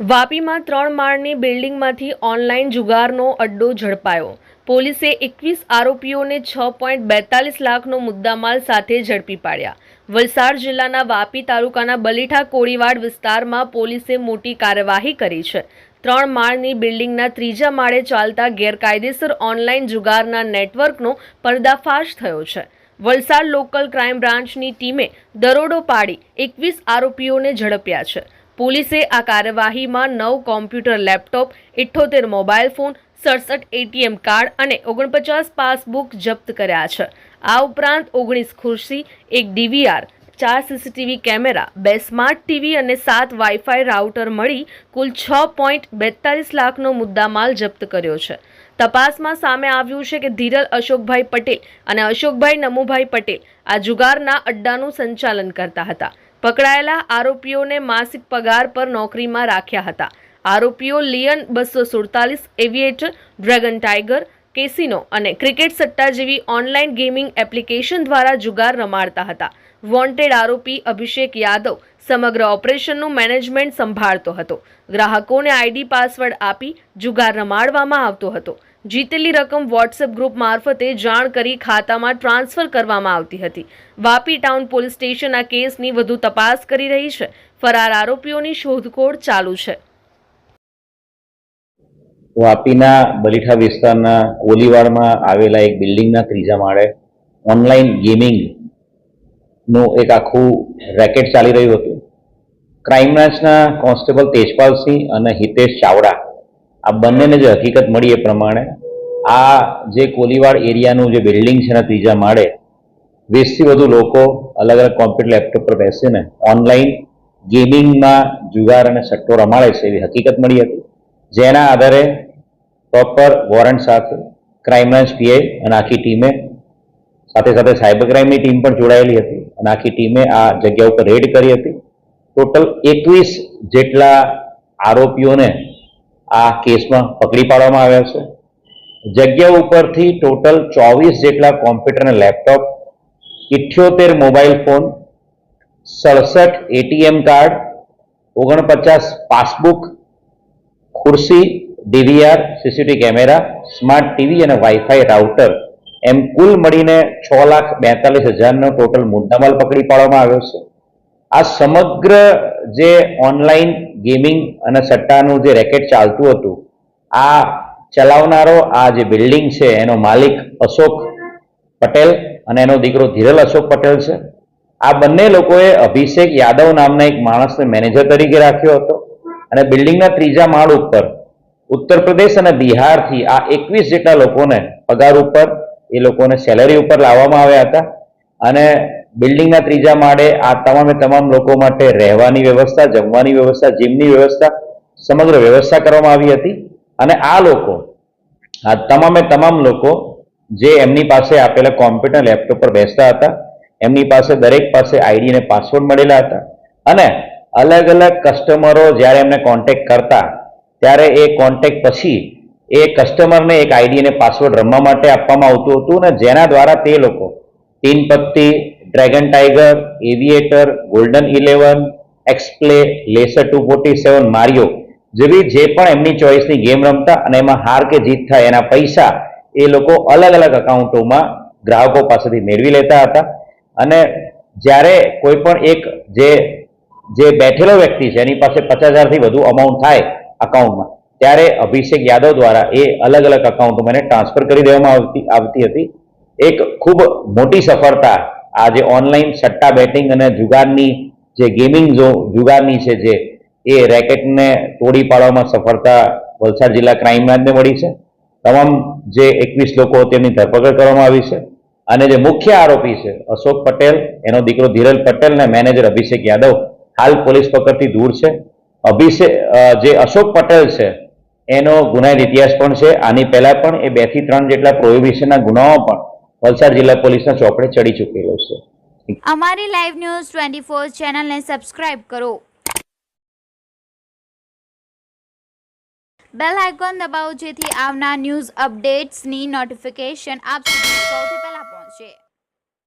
વાપીમાં ત્રણ માળની બિલ્ડિંગમાંથી ઓનલાઈન જુગારનો અડ્ડો ઝડપાયો. પોલીસે એકવીસ આરોપીઓને છ પોઈન્ટ બેતાલીસ લાખનો મુદ્દામાલ સાથે ઝડપી પાડ્યા. વલસાડ જિલ્લાના વાપી તાલુકાના બલીઠા કોળીવાડ વિસ્તારમાં પોલીસે મોટી કાર્યવાહી કરી છે. ત્રણ માળની બિલ્ડિંગના ત્રીજા માળે ચાલતા ગેરકાયદેસર ઓનલાઈન જુગારના નેટવર્કનો પર્દાફાશ થયો છે. વલસાડ લોકલ ક્રાઇમ બ્રાન્ચની ટીમે દરોડો પાડી એકવીસ આરોપીઓને ઝડપ્યા છે. પોલીસે આ કાર્યવાહીમાં નવ કોમ્પ્યુટર લેપટોપ, ઇઠ્ઠોતેર મોબાઈલ ફોન, સડસઠ એટીએમ કાર્ડ અને ઓગણપચાસ પાસબુક જપ્ત કર્યા છે. આ ઉપરાંત ઓગણીસ ખુરશી, એક ડીવીઆર, ચાર સીસીટીવી કેમેરા, બે સ્માર્ટ ટીવી અને સાત વાઈફાઈ રાઉટર મળી કુલ છ પોઈન્ટ બેતાલીસ લાખનો મુદ્દામાલ જપ્ત કર્યો છે. તપાસમાં સામે આવ્યું છે કે ધીરલ અશોકભાઈ પટેલ અને અશોકભાઈ નમુભાઈ પટેલ આ જુગારના અડ્ડાનું સંચાલન કરતા હતા. પકડાયેલા આરોપીઓને માસિક પગાર પર નોકરીમાં રાખ્યા હતા. આરોપીઓ લિયન બસો સુડતાલીસ એવિએટર ડ્રેગન ટાઈગર કેસિનો અને ક્રિકેટ સટ્ટા જેવી ઓનલાઈન ગેમિંગ એપ્લિકેશન દ્વારા જુગાર રમાડતા હતા. વોન્ટેડ આરોપી અભિષેક યાદવ સમગ્ર ઓપરેશનનું મેનેજમેન્ટ સંભાળતો હતો. ગ્રાહકોને આઈડી પાસવર્ડ આપી જુગાર રમાડવામાં આવતો હતો. જીતેલી રકમ વોટ્સએપ ગ્રુપ મારફતે જાણ કરી ખાતામાં ટ્રાન્સફર કરવામાં આવતી હતી. વાપી ટાઉન પોલીસ સ્ટેશન આ કેસની વધુ તપાસ કરી રહી છે. ફરાર આરોપીઓની શોધખોળ ચાલુ છે. વાપીના બલીઠા વિસ્તારના કોલીવાડમાં આવેલા એક બિલ્ડિંગના ત્રીજા માળે ઓનલાઈન ગેમિંગનું એક આખું રેકેટ ચાલી રહ્યું હતું. ક્રાઇમ બ્રાન્ચના કોન્સ્ટેબલ તેજપાલસિંહ અને હિતેશ ચાવડા આ બંનેને જે હકીકત મળી એ પ્રમાણે આ જે કોલીવાડ એરિયાનું જે બિલ્ડિંગ છે એના ત્રીજા માળે વીસથી વધુ લોકો અલગ અલગ કોમ્પ્યુટર લેપટોપ પર બેસીને ઓનલાઈન ગેમિંગમાં જુગાર અને સટ્ટો રમાડે છે એવી હકીકત મળી હતી. જેના આધારે પ્રોપર વોરંટ સાથે ક્રાઇમ બ્રાન્ચ પીઆઈ અને આખી ટીમે સાથે સાથે સાયબર ક્રાઇમની ટીમ પણ જોડાયેલી હતી અને આખી ટીમે આ જગ્યા ઉપર રેડ કરી હતી. ટોટલ એકવીસ જેટલા આરોપીઓને આ કેસમાં પકડી પાડવામાં આવ્યા છે. જગ્યા ઉપરથી ટોટલ ચોવીસ જેટલા કોમ્પ્યુટર અને લેપટોપ ઇઠ્યોતેર મોબાઈલ ફોન સડસઠ એટીએમ કાર્ડ ઓગણપચાસ પાસબુક ખુરશી DVR CCTV camera smart TV અને વાઈફાઈ રાઉટર એમ કુલ મળીને છ લાખ બેતાલીસ હજારનો ટોટલ મુદ્દામાલ પકડી પાડવામાં આવ્યો છે. આ સમગ્ર જે ઓનલાઈન ગેમિંગ અને સટ્ટાનું જે રેકેટ ચાલતું હતું, આ ચલાવનારો આ જે બિલ્ડિંગ છે, એનો માલિક અશોક પટેલ અને એનો દીકરો ધીરલ અશોક પટેલ છે. આ બંને લોકોએ અભિષેક યાદવ નામના એક માણસને મેનેજર તરીકે રાખ્યો હતો અને બિલ્ડિંગના ત્રીજા માળ ઉપર ઉત્તર પ્રદેશ અને બિહારથી આ એકવીસ જેટલા લોકોને પગાર ઉપર, એ લોકોને સેલરી ઉપર લાવવામાં આવ્યા હતા. અને બિલ્ડિંગના ત્રીજા માળે આ તમામે તમામ લોકો માટે રહેવાની વ્યવસ્થા, જમવાની વ્યવસ્થા, જીમની વ્યવસ્થા, સમગ્ર વ્યવસ્થા કરવામાં આવી હતી. અને આ લોકો, આ તમામે તમામ લોકો જે એમની પાસે આપેલા કોમ્પ્યુટર લેપટોપ પર બેસતા હતા, એમની પાસે દરેક પાસે આઈડી અને પાસવર્ડ મળેલા હતા. અને અલગ અલગ કસ્ટમરો જ્યારે એમને કોન્ટેક્ટ કરતા, ત્યારે એ કોન્ટેક્ટ પછી એ કસ્ટમરને એક આઈડી અને પાસવર્ડ રમવા માટે આપવામાં આવતું હતું અને જેના દ્વારા તે લોકો Teen Patti dragon tiger aviator golden eleven explay laser two forty seven Mario જેવી જે પણ એમની ચોઈસની ગેમ રમતા અને એમાં હાર કે જીત થાય એના પૈસા એ લોકો અલગ અલગ અકાઉન્ટોમાં ગ્રાહકો પાસેથી મેળવી લેતા હતા. અને જ્યારે કોઈ પણ એક જે જે બેઠેલો વ્યક્તિ છે, એની પાસે પચાસ હજારથી વધુ અમાઉન્ટ થાય અકાઉન્ટમાં ત્યારે અભિષેક યાદવ દ્વારા એ અલગ અલગ અકાઉન્ટમાં એને ટ્રાન્સફર કરી દેવામાં આવતી આવતી હતી. એક ખૂબ મોટી સફળતા આ જે ઓનલાઈન સટ્ટા બેટિંગ અને જુગારની જે ગેમિંગ જો જુગારની છે જે, એ રેકેટને તોડી પાડવામાં સફળતા વલસાડ જિલ્લા ક્રાઇમ બ્રાન્ચને મળી છે. તમામ જે એકવીસ લોકો તેમની ધરપકડ કરવામાં આવી છે. અને જે મુખ્ય આરોપી છે, અશોક પટેલ, એનો દીકરો ધીરલ પટેલ અને મેનેજર અભિષેક યાદવ હાલ પોલીસ પકડથી દૂર છે. અભિષેક જે અશોક પટેલ છે, એનો ગુનાહિત ઇતિહાસ પણ છે. આની પહેલા પણ એ બેથી ત્રણ જેટલા પ્રોહિબિશનના ગુનાઓ પણ વલસાડ જિલ્લા પોલીસના ચોપડે ચડી ચૂકેલો છે. અમારી લાઈવ ન્યૂઝ ટ્વેન્ટી ફોર ચેનલને સબસ્ક્રાઇબ કરો. બેલ આઇકોન દબાવો જેથી આવનાર ન્યૂઝ અપડેટ્સની નોટિફિકેશન આપ સુધી સૌથી પહેલા